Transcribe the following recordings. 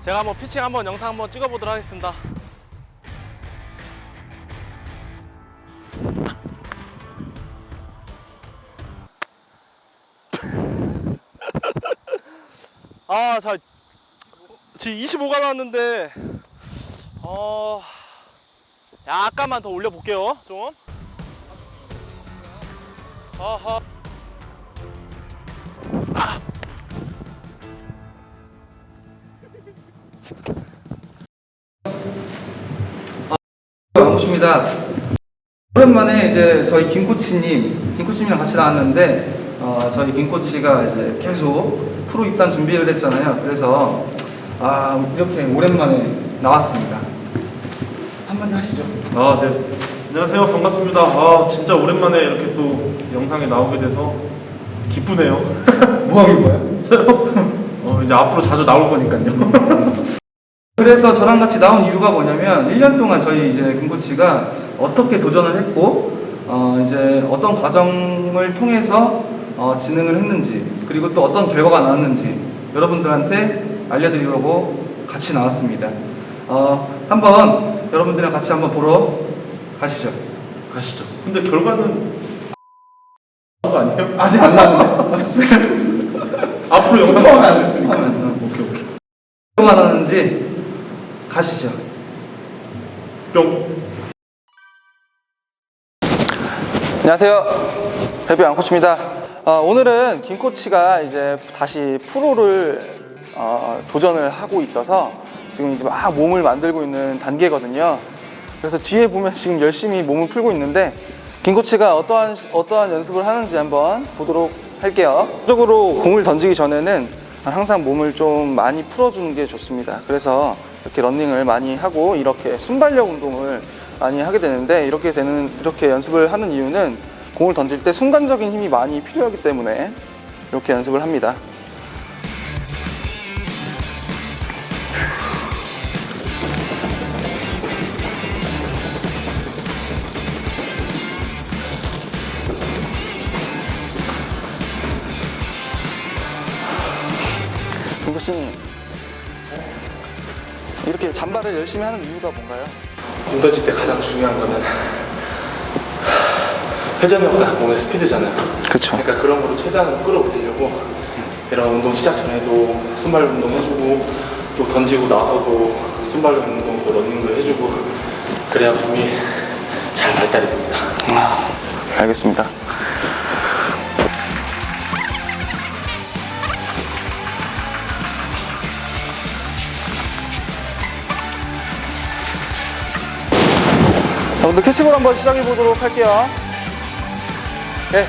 제가 한번 피칭 한번 영상 한번 찍어보도록 하겠습니다. 아, 자, 지금 25가 나왔는데, 어, 약간만 더 올려볼게요, 좀. 아하. 반갑습니다. 오랜만에 이제 저희 김 코치님, 김 코치님이랑 같이 나왔는데 어, 저희 김 코치가 이제 계속 프로 입단 준비를 했잖아요. 그래서 아 이렇게 오랜만에 나왔습니다. 한마디 하시죠. 아, 네. 안녕하세요. 반갑습니다. 아, 진짜 오랜만에 이렇게 또 영상에 나오게 돼서 기쁘네요. 뭐 하는 거예요? 어, 이제 앞으로 자주 나올 거니까요. 그래서 저랑 같이 나온 이유가 뭐냐면 1년 동안 저희 이제 김 코치가 어떻게 도전을 했고 어 이제 어떤 과정을 통해서 어 진행을 했는지 그리고 또 어떤 결과가 나왔는지 여러분들한테 알려드리려고 같이 나왔습니다. 어 한번 여러분들이랑 같이 한번 보러 가시죠. 가시죠. 근데 결과는 거 아니에요? 아직 안 나왔는데. 앞으로 영상 안 됐으니까. 오케이, 오케이. 뭐가 나왔는지 가시죠. 뿅. 안녕하세요. 대표 양코치입니다. 어, 오늘은 김 코치가 이제 다시 프로를 어, 도전을 하고 있어서 지금 이제 막 몸을 만들고 있는 단계거든요. 그래서 뒤에 보면 지금 열심히 몸을 풀고 있는데 김 코치가 어떠한 어떠한 연습을 하는지 한번 보도록 할게요. 적으로 공을 던지기 전에는 항상 몸을 좀 많이 풀어주는 게 좋습니다. 그래서 이렇게 런닝을 많이 하고 이렇게 순발력 운동을 많이 하게 되는데 이렇게 되는 이렇게 연습을 하는 이유는 공을 던질 때 순간적인 힘이 많이 필요하기 때문에 이렇게 연습을 합니다. 김코치님 이렇게 잠발을 열심히 하는 이유가 뭔가요? 공 던질 때 가장 중요한 거는 회전이 없다 몸의 스피드잖아요 그렇죠. 그러니까 그런 거를 최대한 끌어올리려고 이런 운동 시작 전에도 순발 운동 해주고 또 던지고 나서도 순발 운동도 러닝도 해주고 그래야 몸이 잘 발달이 됩니다 알겠습니다. 오늘 캐치볼 한번 시작해 보도록 할게요. 네.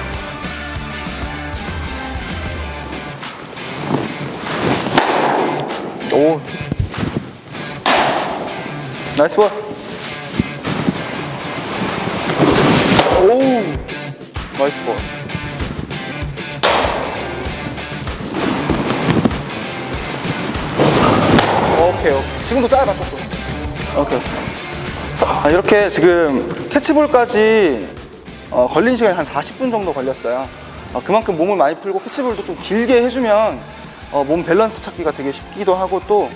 오. 나이스 볼. 오. 나이스 볼. 오케이. 지금도 짧아, 조금. 오케이. 아, 이렇게 지금 캐치볼까지 어, 걸린 시간이 한 40분 정도 걸렸어요. 어, 그만큼 몸을 많이 풀고 캐치볼도 좀 길게 해주면 어, 몸 밸런스 찾기가 되게 쉽기도 하고 또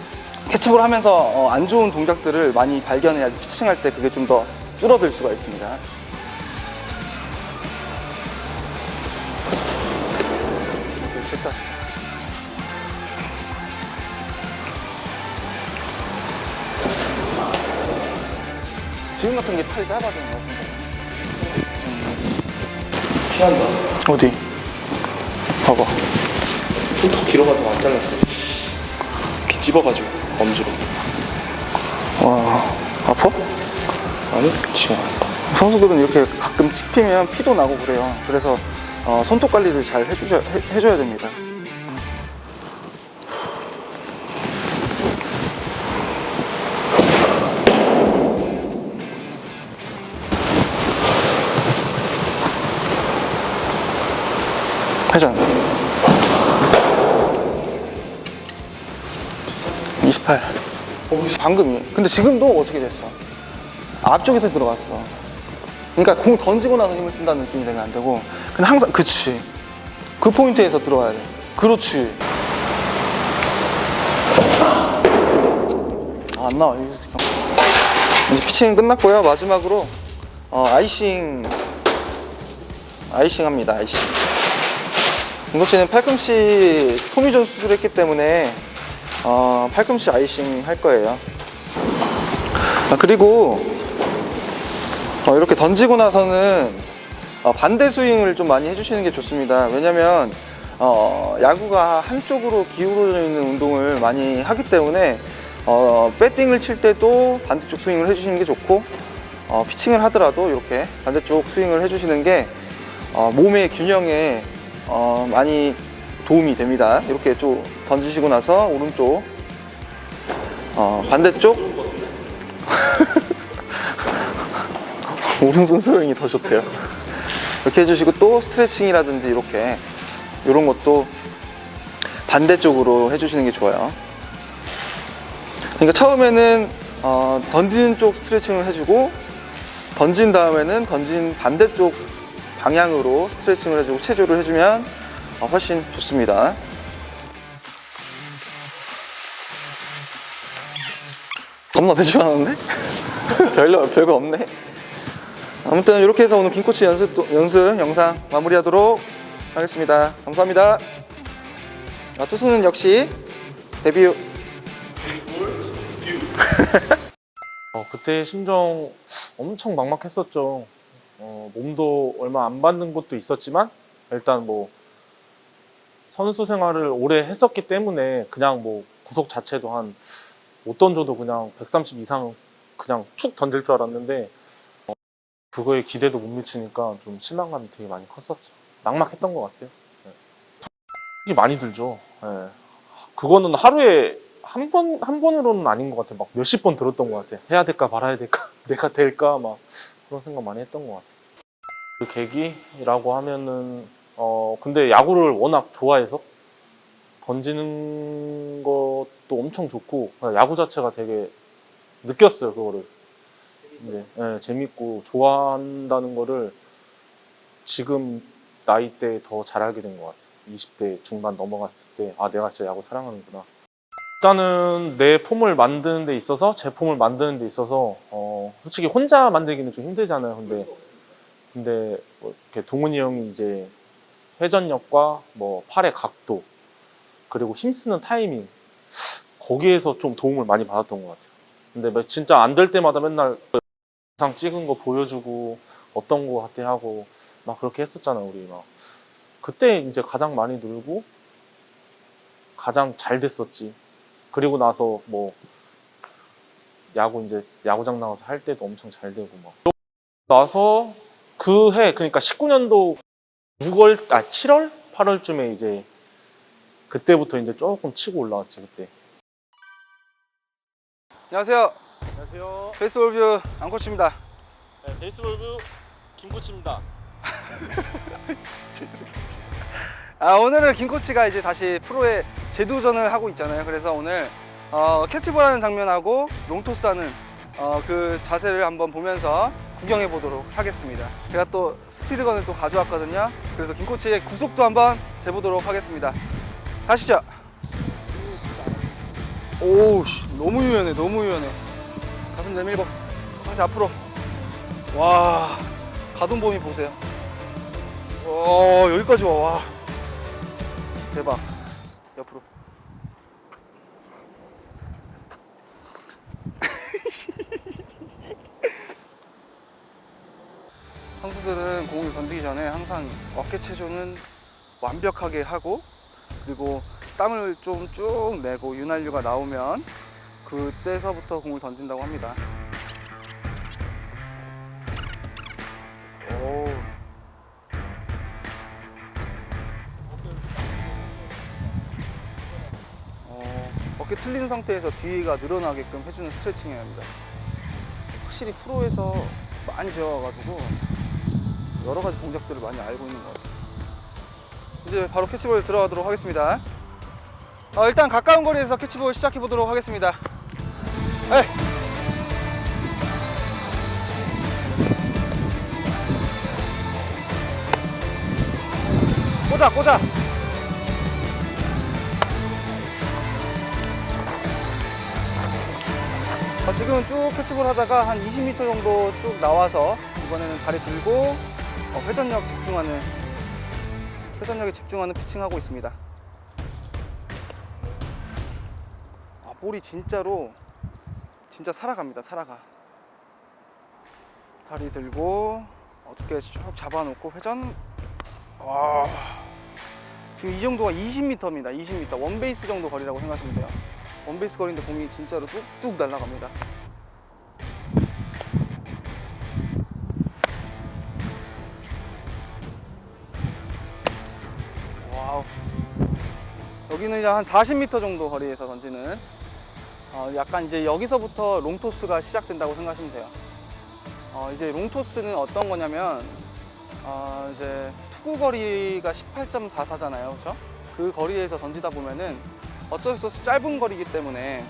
캐치볼 하면서 어, 안 좋은 동작들을 많이 발견해야지 피칭할 때 그게 좀 더 줄어들 수가 있습니다. 같은 게 팔이 짧아지는 것 같은데. 피한다 어디? 봐봐. 더 길어가지고 안 잘랐어 이렇게 찝어가지고 엄지로 와, 아파? 아니 지금 선수들은 이렇게 가끔 찝히면 피도 나고 그래요. 그래서 어, 손톱 관리를 잘 해주셔, 해, 해줘야 됩니다. 28. 방금이. 근데 지금도 어떻게 됐어? 앞쪽에서 들어갔어. 그러니까 공 던지고 나서 힘을 쓴다는 느낌이 되면 안 되고, 근데 항상 그치. 그 포인트에서 들어가야 돼. 그렇지. 안 나와. 이제 피칭은 끝났고요. 마지막으로 어, 아이싱 아이싱 합니다. 아이싱. 김코치는 팔꿈치 토미존 수술했기 때문에 어, 팔꿈치 아이싱 할 거예요. 아, 그리고 어, 이렇게 던지고 나서는 어, 반대 스윙을 좀 많이 해주시는 게 좋습니다. 왜냐면 어, 야구가 한쪽으로 기울어져 있는 운동을 많이 하기 때문에 어, 배팅을 칠 때도 반대쪽 스윙을 해주시는 게 좋고 어, 피칭을 하더라도 이렇게 반대쪽 스윙을 해주시는 게 어, 몸의 균형에 어, 많이 도움이 됩니다. 이렇게 좀 던지시고 나서 오른쪽 어, 반대쪽 오른손 스윙이 더 좋대요. 이렇게 해주시고 또 스트레칭이라든지 이렇게 이런 것도 반대쪽으로 해주시는 게 좋아요. 그러니까 처음에는 어, 던지는 쪽 스트레칭을 해주고 던진 다음에는 던진 반대쪽 방향으로 스트레칭을 해주고 체조를 해주면 어, 훨씬 좋습니다. 겁나 배출하는데? 별로 별거 없네. 아무튼 이렇게 해서 오늘 김코치 연습 연습 영상 마무리하도록 하겠습니다. 감사합니다. 아, 투수는 역시 데뷔 어, 그때 심정 엄청 막막했었죠. 어, 몸도 얼마 안 받는 것도 있었지만 일단 뭐 선수 생활을 오래 했었기 때문에 그냥 뭐 구속 자체도 한 못 던져도 그냥 130 이상 그냥 툭 던질 줄 알았는데 어, 그거에 기대도 못 미치니까 좀 실망감이 되게 많이 컸었죠. 막막했던 것 같아요. 네. 이게 많이 들죠. 예. 그거는 하루에 한 번, 한 번으로는 아닌 것 같아요. 막 몇십 번 들었던 것 같아요. 해야 될까 말아야 될까? 내가 될까? 막 그런 생각 많이 했던 것 같아요. 그 계기라고 하면은, 어, 근데 야구를 워낙 좋아해서 던지는 것도 엄청 좋고, 야구 자체가 되게 느꼈어요, 그거를. 네, 예, 재밌고 좋아한다는 거를 지금 나이 때 더잘 알게 된 것 같아요. 20대 중반 넘어갔을 때, 아, 내가 진짜 야구 사랑하는구나. 일단은 내 폼을 만드는 데 있어서 제 폼을 만드는 데 있어서 어 솔직히 혼자 만들기는 좀 힘들잖아요. 근데 근데 뭐 이렇게 동훈이 형이 이제 회전력과 뭐 팔의 각도 그리고 힘쓰는 타이밍 거기에서 좀 도움을 많이 받았던 것 같아요. 근데 뭐 진짜 안 될 때마다 맨날 영상 찍은 거 보여주고 어떤 거 같아 하고 막 그렇게 했었잖아요. 우리 막 그때 이제 가장 많이 늘고 가장 잘 됐었지. 그리고 나서 뭐 야구 이제 야구장 나가서 할 때도 엄청 잘 되고 막 나서 그 해 그러니까 19년도 6월 아 7월 8월쯤에 이제 그때부터 이제 조금 치고 올라왔지 그때 안녕하세요. 안녕하세요. 페이스볼뷰 안코치입니다. 네, 베이스볼부 김코치입니다. 아, 오늘은 김코치가 이제 다시 프로에 재도전을 하고 있잖아요. 그래서 오늘 어, 캐치볼하는 장면하고 롱토스하는 어, 그 자세를 한번 보면서 구경해 보도록 하겠습니다. 제가 또 스피드건을 또 가져왔거든요. 그래서 김코치의 구속도 한번 재보도록 하겠습니다. 가시죠. 오우, 씨, 너무 유연해, 너무 유연해. 가슴 내밀고, 다시 앞으로. 와, 가동 범위 보세요. 와, 여기까지 와, 와. 대박. 옆으로. 선수들은 공을 던지기 전에 항상 어깨 체조는 완벽하게 하고 그리고 땀을 좀 쭉 내고 윤활유가 나오면 그때서부터 공을 던진다고 합니다. 오. 어, 어깨 틀린 상태에서 뒤가 늘어나게끔 해주는 스트레칭해야 합니다. 확실히 프로에서 많이 배워가지고 여러 가지 동작들을 많이 알고 있는 것 같아요. 이제 바로 캐치볼 들어가도록 하겠습니다. 어, 일단 가까운 거리에서 캐치볼 시작해 보도록 하겠습니다. 에이. 꽂아, 꽂아. 어, 지금은 쭉 캐치볼 하다가 한 20m 정도 쭉 나와서 이번에는 다리 들고 어, 회전력 집중하는 회전력에 집중하는 피칭하고 있습니다. 아, 볼이 진짜로 진짜 살아갑니다. 살아가. 다리 들고 어떻게 쭉 잡아놓고 회전. 와. 지금 이 정도가 20m입니다. 20m. 원베이스 정도 거리라고 생각하시면 돼요. 원베이스 거리인데 공이 진짜로 쭉쭉 날아갑니다. 여기는 이제 한 40m 정도 거리에서 던지는 어, 약간 이제 여기서부터 롱토스가 시작된다고 생각하시면 돼요. 어, 이제 롱토스는 어떤 거냐면 어, 이제 투구 거리가 18.44잖아요, 그렇죠? 그 거리에서 던지다 보면은 어쩔 수 없이 짧은 거리이기 때문에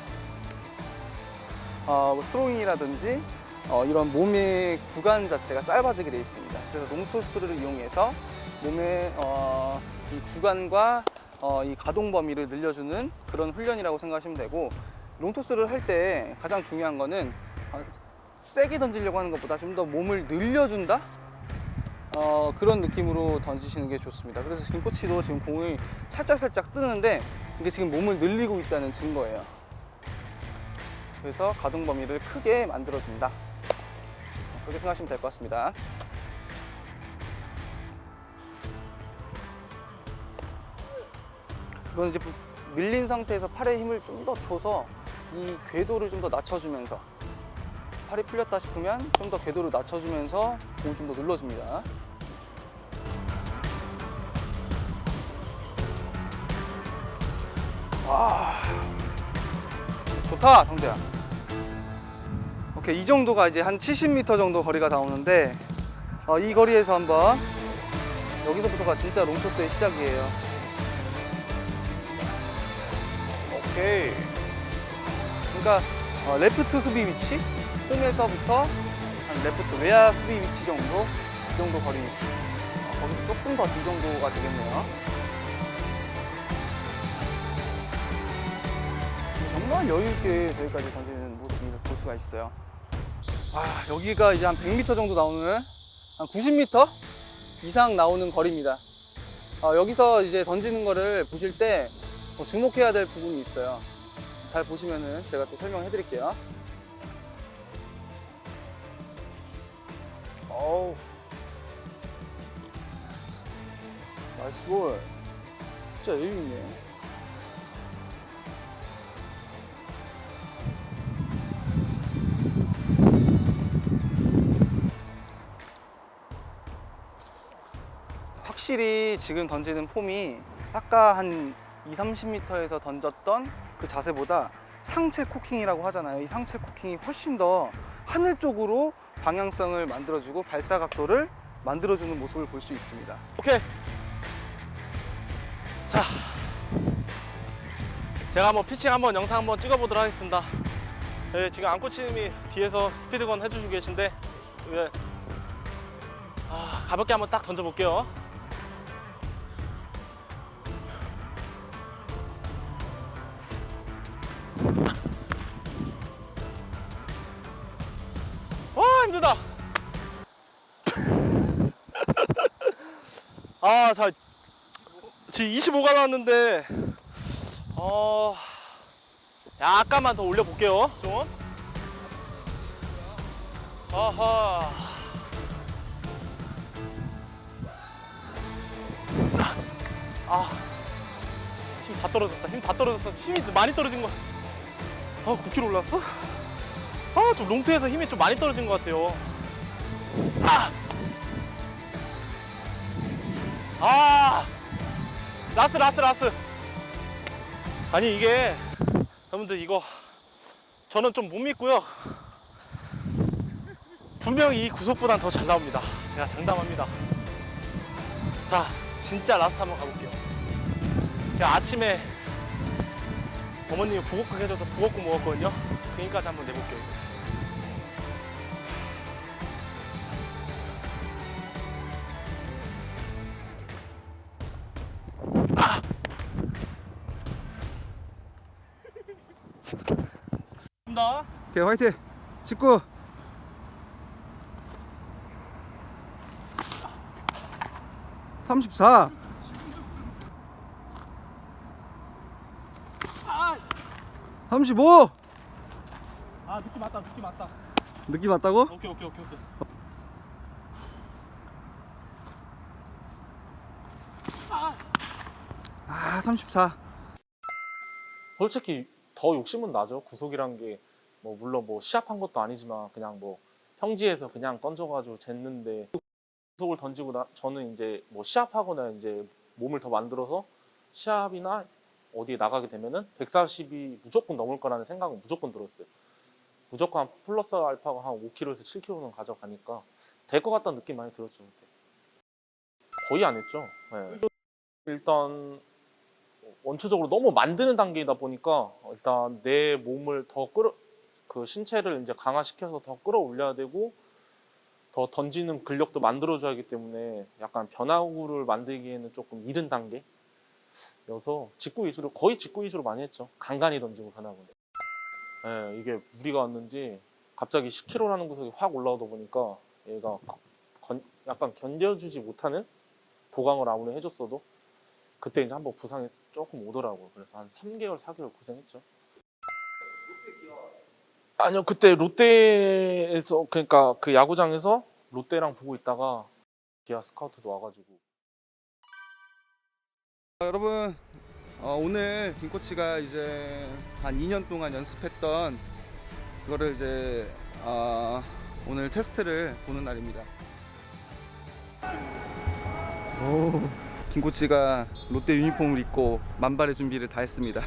어, 뭐 스로잉이라든지 어, 이런 몸의 구간 자체가 짧아지게 되어 있습니다. 그래서 롱토스를 이용해서 몸의 어, 이 구간과 어, 이 가동 범위를 늘려주는 그런 훈련이라고 생각하시면 되고 롱토스를 할 때 가장 중요한 거는 어, 세게 던지려고 하는 것보다 좀 더 몸을 늘려준다? 어, 그런 느낌으로 던지시는 게 좋습니다. 그래서 지금 코치도 지금 공을 살짝살짝 뜨는데 이게 지금 몸을 늘리고 있다는 증거예요. 그래서 가동 범위를 크게 만들어준다. 그렇게 생각하시면 될 것 같습니다. 이건 이제 밀린 상태에서 팔에 힘을 좀 더 줘서 이 궤도를 좀 더 낮춰주면서 팔이 풀렸다 싶으면 좀 더 궤도를 낮춰주면서 공을 좀 더 눌러줍니다. 와, 좋다, 성재야. 오케이, 이 정도가 이제 한 70m 정도 거리가 나오는데 어, 이 거리에서 한번 여기서부터가 진짜 롱토스의 시작이에요. 그러니까 어, 레프트 수비 위치, 홈에서부터 한 레프트 외야 수비 위치 정도, 이 정도 거리. 어, 거기서 조금 더 뒤 정도가 되겠네요. 정말 여유 있게 저기까지 던지는 모습을 볼 수가 있어요. 아, 여기가 이제 한 100m 정도 나오는 한 90m 이상 나오는 거리입니다. 어, 여기서 이제 던지는 거를 보실 때 어, 주목해야 될 부분이 있어요. 잘 보시면은 제가 또 설명해 드릴게요. 어우. 나이스 볼. 진짜 여유 있네. 확실히 지금 던지는 폼이 아까 한 2, 30m에서 던졌던 그 자세보다 상체 코킹이라고 하잖아요. 이 상체 코킹이 훨씬 더 하늘 쪽으로 방향성을 만들어주고 발사 각도를 만들어주는 모습을 볼 수 있습니다. 오케이. 자, 제가 한번 피칭 한번 영상 한번 찍어보도록 하겠습니다. 네, 지금 안코치님이 뒤에서 스피드건 해주시고 계신데, 예. 아, 가볍게 한번 딱 던져볼게요. 힘들다. 아, 자, 지금 25가 나왔는데, 어, 약간만 더 올려볼게요, 좀. 아하. 아, 힘 다 떨어졌다. 힘 다 떨어졌어. 힘이 많이 떨어진 거. 아, 9kg 올랐어? 아, 좀 롱트에서 힘이 좀 많이 떨어진 것 같아요. 아! 아. 라스 라스 라스. 아니 이게 여러분들 이거 저는 좀 못 믿고요. 분명히 이 구속보단 더 잘 나옵니다. 제가 장담합니다. 자 진짜 라스트 한번 가볼게요. 제가 아침에 어머님이 북엇국 해줘서 북엇국 먹었거든요. 그 힘까지 한번 내볼게요 나 오케이 화이팅. 19 34 35아 느낌 맞다 느낌 맞다. 느낌 맞다고? 오케이 오케이 오케이 오케이. 아 34. 솔직히 더 욕심은 나죠. 구속이란 게 뭐 물론 뭐 시합한 것도 아니지만 그냥 뭐 평지에서 그냥 던져가지고 쟀는데 구속을 던지고 나 저는 이제 뭐 시합하거나 이제 몸을 더 만들어서 시합이나 어디에 나가게 되면은 140이 무조건 넘을 거라는 생각은 무조건 들었어요. 무조건 한 플러스 알파가 한 5kg에서 7kg는 가져가니까 될 것 같다는 느낌 많이 들었죠. 그때. 거의 안 했죠. 네. 일단 원초적으로 너무 만드는 단계이다 보니까 일단 내 몸을 더 끌어 그 신체를 이제 강화시켜서 더 끌어올려야 되고 더 던지는 근력도 만들어줘야 하기 때문에 약간 변화구를 만들기에는 조금 이른 단계여서 직구 위주로 거의 직구 위주로 많이 했죠. 간간히 던지고 변화구는 예, 이게 무리가 왔는지 갑자기 10kg라는 구석이 확 올라오다 보니까 얘가 건- 약간 견뎌주지 못하는 보강을 아무리 해줬어도 그때 이제 한번 부상이 조금 오더라고요. 그래서 한 3개월, 4개월 고생했죠. 아니요, 그때 롯데에서 그러니까 그 야구장에서 롯데랑 보고 있다가 기아 스카우트도 와가지고 어, 여러분 어, 오늘 김 코치가 이제 한 2년 동안 연습했던 그거를 이제 어, 오늘 테스트를 보는 날입니다. 오, 김 코치가 롯데 유니폼을 입고 만발의 준비를 다 했습니다.